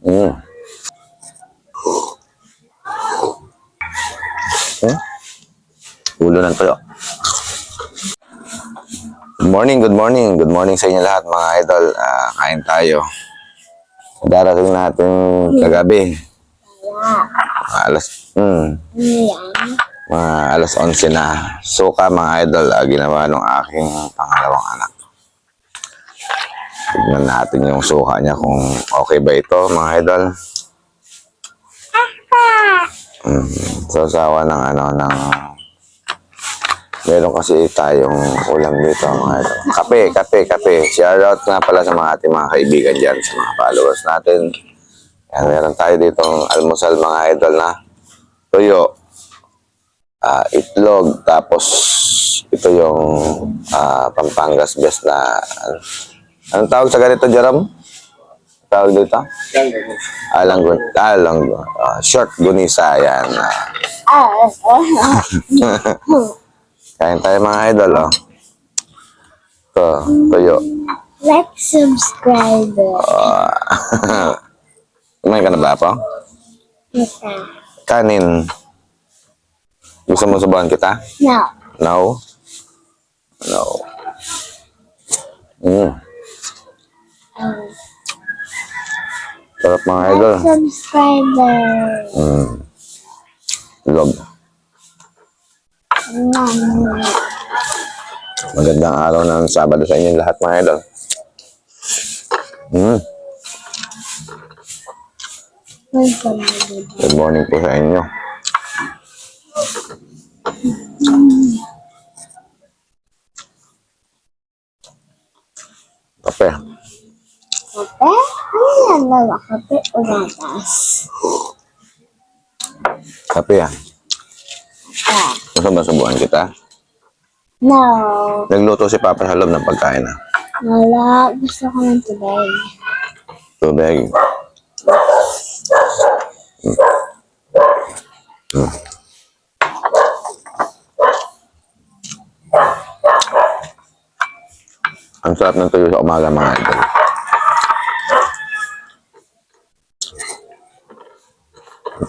Mm. Eh? Ulo ng tuyo. Good morning, good morning. Good morning sa inyo lahat mga idol. Ah, kain tayo. Darating natin kagabi. Mga Alas, hmm, mga alas 11 na. Suka mga idol, ah, ginawa ng aking pangalawang anak. Tignan natin yung suka niya kung okay ba ito mga idol. Mm, sasawa ng ano, ng... Meron kasi tayong ulam dito mga idol. Kape, kape, kape. Shout out nga pala sa mga ating mga kaibigan dyan, sa mga followers natin. Yan, meron tayo dito almusal mga idol na tuyo, ah, itlog, tapos ito yung ah, Pampangas best na Anong tawag sa ganito, Jerome? Tawag dito? Alang gun, alang ah, short gunisa yan. ah. Kain tayo mga idol, oh. Ito, tuyo. Like, subscribe. Kumain ka na ba po? Kita. Kanin. Gusto mo subuhan kita? No. No? No. Mm. Mga idol. like, subscriber. Mm. Mom. Magandang araw ng Sabado sa inyo lahat mga idol. Mm. Good morning po sa inyo. Kape? Lala? Kape o gatas? Kape ah. Ah. Gusto ba subuhan kita? No. Nagluto si Papa sa loob ng pagkain ah. Wala. Gusto ko ng tubig. Tubig. Mm. Mm. Ang sarap ng tuyo sa umaga mga idol.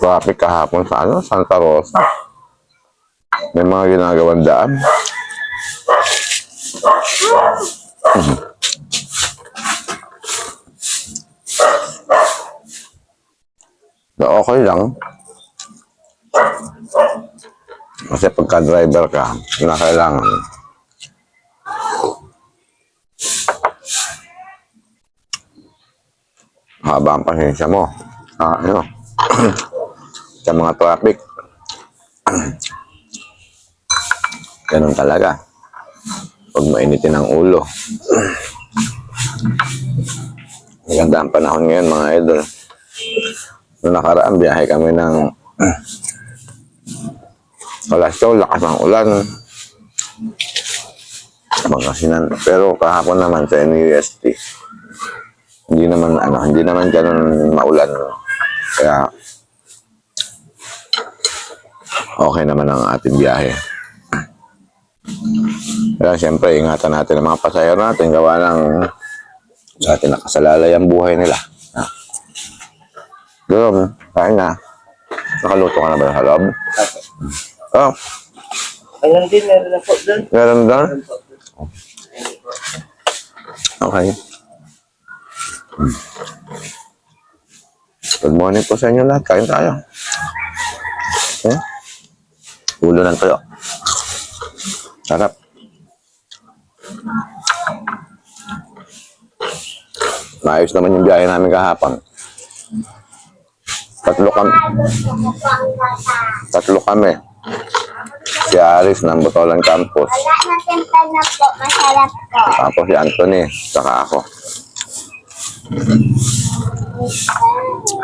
Traffic kahapon sa ano, Santa Rosa. May mga ginagawang daan. Na okay lang. Kasi pagka driver ka, na kailangan haba ang pasensya mo. Ah, ano, sa mga traffic. Ganun talaga. Pag mainitin ang ulo. Maganda ang panahon ngayon mga idol. Noong nakaraan, biyahe kami ng alas 2, lakas ng ulan. Magkasinan. Pero kahapon naman sa NUST, hindi naman ano, hindi naman ganun maulan. Kaya okay naman ang ating biyahe. Kaya siyempre, ingatan natin ang mga pasahero natin gawa ng sa atin nakasalalay ang buhay nila. Ha? Doon, kain na. Nakaluto ka na ba sa loob? Oh, Ayun din, meron na po doon. meron doon? Okay. Good morning po sa inyo lahat. Kain tayo. Eh? Ulo ng tuyo. Sarap. Maayos naman yung biyahe namin kahapon. Tatlo kami. Tatlo kami. Si Aris ng Botolan Campus. Wala na temple na po. Masarap po. Tapos si Anthony, saka ako.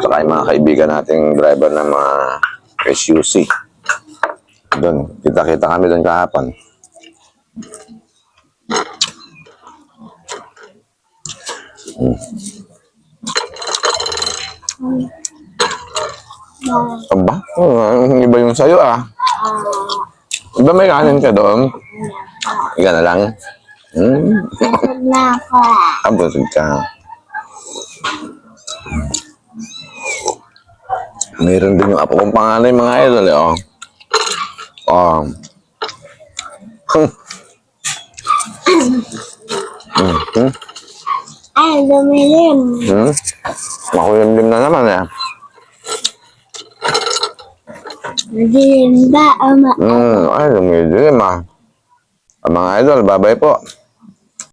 Saka yung mga kaibigan nating driver ng mga SUC. Doon, kita-kita kami doon kahapon. Ah, Aba, oh, iba yung sayo ah. ah, Iba may kanin ka doon? Iga na lang. Hmm, Busog na ako. abusog ka. Meron din yung apo kong panganay mga idol eh. Oh. Oh. Hmm. Hmm. Hmm. Ay, dumilim. Hmm. Makulimlim na naman eh. Madilim ba, ama? Hmm. Ay, lumidilim ah. Ah, Mga idol, bye-bye po.